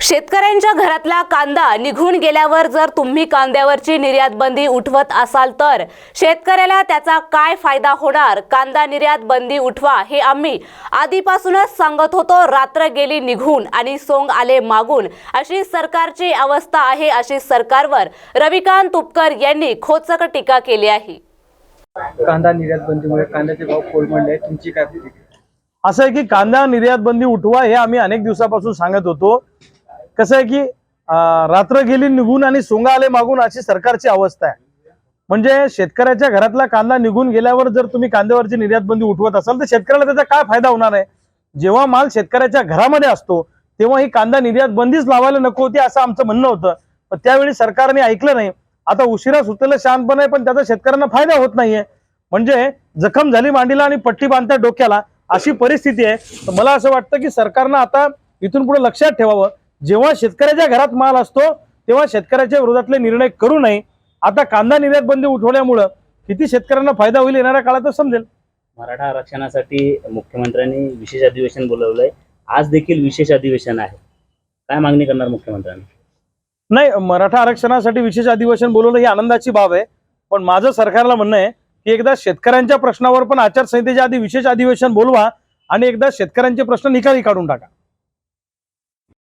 शेतकऱ्यांच्या घरातला कांदा निघून गेल्यावर जर तुम्ही कांद्यावरची निर्यात बंदी उठवत असाल तर शेतकऱ्याला त्याचा काय फायदा होणार? कांदा निर्यात बंदी उठवा हे आम्ही आधीपासूनच सांगत होतो. रात्र गेली निघून आणि सोंग आले मागून. अशी सरकारची अवस्था आहे अशी सरकारवर रविकांत तुपकर यांनी खोचक टीका केली आहे. कांदा निर्यात बंदीमुळे कांद्याचे भाव कोलमडले तुमची काय असं आहे की कांदा निर्यात बंदी उठवा हे आम्ही अनेक दिवसापासून सांगत होतो. कसं आहे की रात्र गेली निघून आणि सोंगा आले मागून अशी सरकारची अवस्था आहे. म्हणजे शेतकऱ्याच्या घरातला कांदा निघून गेल्यावर जर तुम्ही कांद्यावरची निर्यात बंदी उठवत असाल तर शेतकऱ्याला त्याचा काय फायदा होणार आहे? जेव्हा माल शेतकऱ्याच्या घरामध्ये असतो तेव्हा ही कांदा निर्यात बंदीच लावायला नको होती असं आमचं म्हणणं होतं. पण त्यावेळी सरकारने ऐकलं नाही. आता उशिरा सुचलेलं शांतपण आहे पण त्याचा शेतकऱ्यांना फायदा होत नाहीये. म्हणजे जखम झाली मांडीला आणि पट्टी बांधता डोक्याला अशी परिस्थिती आहे. मला असं वाटतं की सरकारनं आता इथून पुढे लक्षात ठेवावं. जेव्हा शेतकऱ्याच्या घरात माल असतो तेव्हा शेतकऱ्याच्या विरोधातले निर्णय करू नये. आता कांदा निर्यात बंदी उठवल्यामुळं किती शेतकऱ्यांना फायदा होईल येणाऱ्या काळातच समजेल. मराठा आरक्षणासाठी मुख्यमंत्र्यांनी विशेष अधिवेशन बोलवलंय. आज देखील विशेष अधिवेशन आहे. काय मागणी करणार मुख्यमंत्र्यांनी? नाही मराठा आरक्षणासाठी विशेष अधिवेशन बोलवलं ही आनंदाची बाब आहे. पण माझं सरकारला म्हणणं आहे की एकदा शेतकऱ्यांच्या प्रश्नावर पण आचारसंहितेच्या आधी विशेष अधिवेशन बोलवा आणि एकदा शेतकऱ्यांचे प्रश्न निकाली काढून टाका.